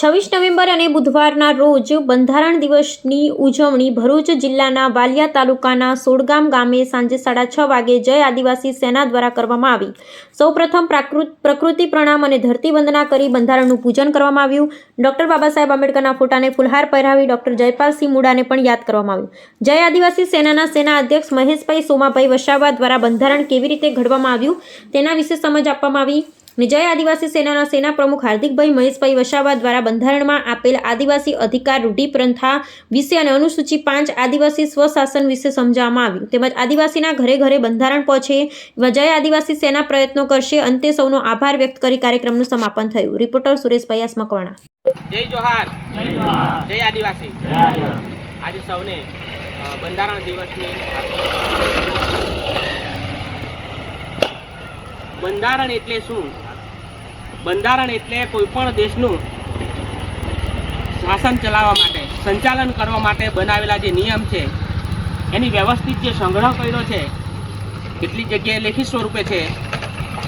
છવ્વીસ નવેમ્બર અને બુધવારના રોજ બંધારણ દિવસની ઉજવણી ભરૂચ જિલ્લાના વાલિયા તાલુકાના સોડગામ ગામે સાંજે સાડા છ વાગે જય આદિવાસી સેના દ્વારા કરવામાં આવી. સૌપ્રથમ પ્રાકૃત પ્રણામ અને ધરતી વંદના કરી બંધારણનું પૂજન કરવામાં આવ્યું. ડૉક્ટર બાબા સાહેબ આંબેડકરના ફોટાને ફુલહાર પહેરાવી ડૉક્ટર જયપાલસિંહ મુડાને પણ યાદ કરવામાં આવ્યું. જય આદિવાસી સેનાના સેના અધ્યક્ષ મહેશભાઈ સોમાભાઈ વસાવા દ્વારા બંધારણ કેવી રીતે ઘડવામાં આવ્યું તેના વિશે સમજ આપવામાં આવી. અને જય આદિવાસી સેનાના સેના પ્રમુખ હાર્દિકભાઈ મહેશભાઈ વસાવા દ્વારા બંધારણમાં આપેલ આદિવાસી અધિકાર રૂઢિપ્રંથા વિશે અને અનુસૂચિ પાંચ આદિવાસી સ્વશાસન વિશે સમજાવવામાં આવ્યું. તેમજ આદિવાસીના ઘરે ઘરે બંધારણ પહોંચે એવા જય આદિવાસી સેના પ્રયત્નો કરશે. અંતે સૌનો આભાર વ્યક્ત કરી કાર્યક્રમનું સમાપન થયું. રિપોર્ટર સુરેશભાઈ આસમકવાણા જય જોહાર. જય આદિવાસી. આજે સૌને બંધારણ દિવસની બંધારણ એટલે શું? બંધારણ એટલે કોઈપણ દેશનું શાસન ચલાવવા માટે, સંચાલન કરવા માટે બનાવેલા જે નિયમ છે, એની વ્યવસ્થિત જે સંગ્રહ કર્યો છે, કેટલી જગ્યાએ લેખિત સ્વરૂપે છે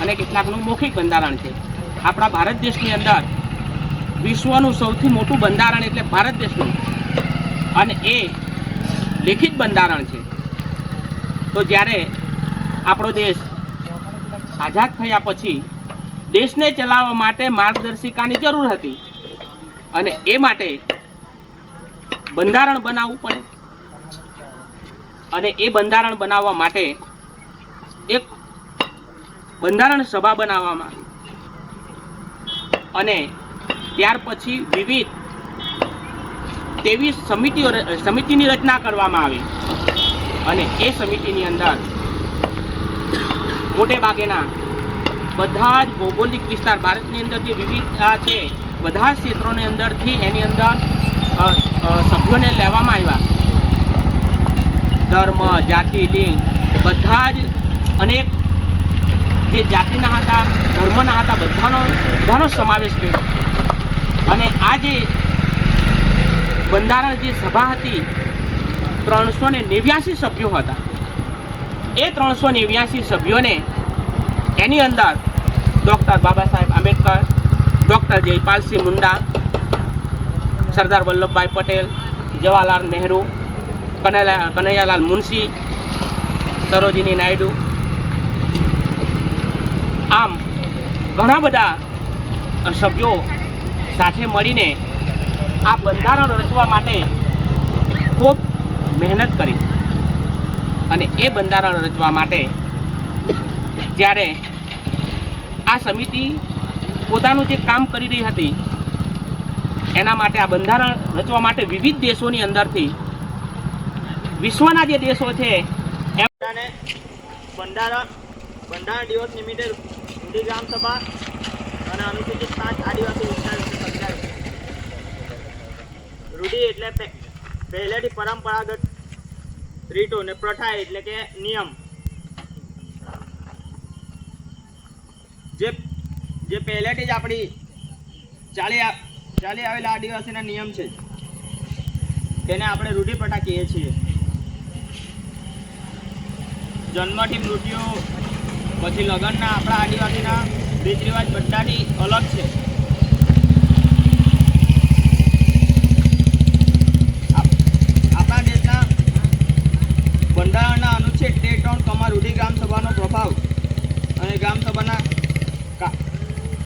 અને કેટલાકનું મૌખિક બંધારણ છે. આપણા ભારત દેશની અંદર વિશ્વનું સૌથી મોટું બંધારણ એટલે ભારત દેશનું. અને એ લેખિત બંધારણ છે. તો જ્યારે આપણો દેશ આઝાદ થયા પછી દેશને ચલાવવા માટે માર્ગદર્શિકાની જરૂર હતી. અને એ માટે બંધારણ બનાવવું પડે. અને એ બંધારણ બનાવવા માટે એક બંધારણ સભા બનાવવામાં આવી. અને ત્યાર પછી વિવિધ તેવી સમિતિઓ સમિતિની રચના કરવામાં આવી. અને એ સમિતિની અંદર મોટે ભાગેના બધા જ ભૌગોલિક વિસ્તાર ભારતની અંદર જે વિવિધતા છે, બધા જ ક્ષેત્રોની અંદરથી એની અંદર સભ્યોને લેવામાં આવ્યા. ધર્મ, જાતિ, લિંગ, બધા જ અનેક જે જાતિના હતા, ધર્મના હતા, બધાનો બધાનો સમાવેશ કર્યો અને આ જે બંધારણ જે સભા હતી, ત્રણસો ને નેવ્યાસી સભ્યો હતા. એ ત્રણસો નેવ્યાસી સભ્યોને એની અંદર ડૉક્ટર બાબા સાહેબ આંબેડકર, ડૉક્ટર જયપાલસિંહ મુંડા, સરદાર વલ્લભભાઈ પટેલ, જવાહરલાલ નહેરુ, કનૈયા, કનૈયાલાલ મુનશી, સરોજિની નાયડુ. આમ ઘણા બધા સભ્યો સાથે મળીને આ બંધારણ રચવા માટે ખૂબ મહેનત કરી. અને એ બંધારણ રચવા માટે જ્યારે આ સમિતિ પોતાનું જે કામ કરી રહી હતી, એના માટે આ બંધારણ રચવા માટે વિવિધ દેશોની અંદરથી, વિશ્વના જે દેશો છે, એમ અને બંધારણ બંધારણ દિવસ નિમિત્તે રૂઢી ગ્રામ સભા અને અનુસૂચિત પાંચ આદિવાસી વિસ્તાર રૂઢિ એટલે પહેલેથી પરંપરાગત રીતો ને પ્રથા એટલે કે નિયમ. જે જે પહેલેથી જ આપણી ચાલી ચાલી આવેલા આદિવાસીના નિયમ છે, તેને આપણે રૂઢિપટા કહીએ છીએ. જન્મથી મૃત્યુ પછી લગ્નના આપણા આદિવાસીના રીત રિવાજ બધાની અલગ છે. આપણા દેશના બંધારણના અનુચ્છેદ તે ત્રણ કમા રૂઢિ ગ્રામસભાનો પ્રભાવ અને ગ્રામસભાના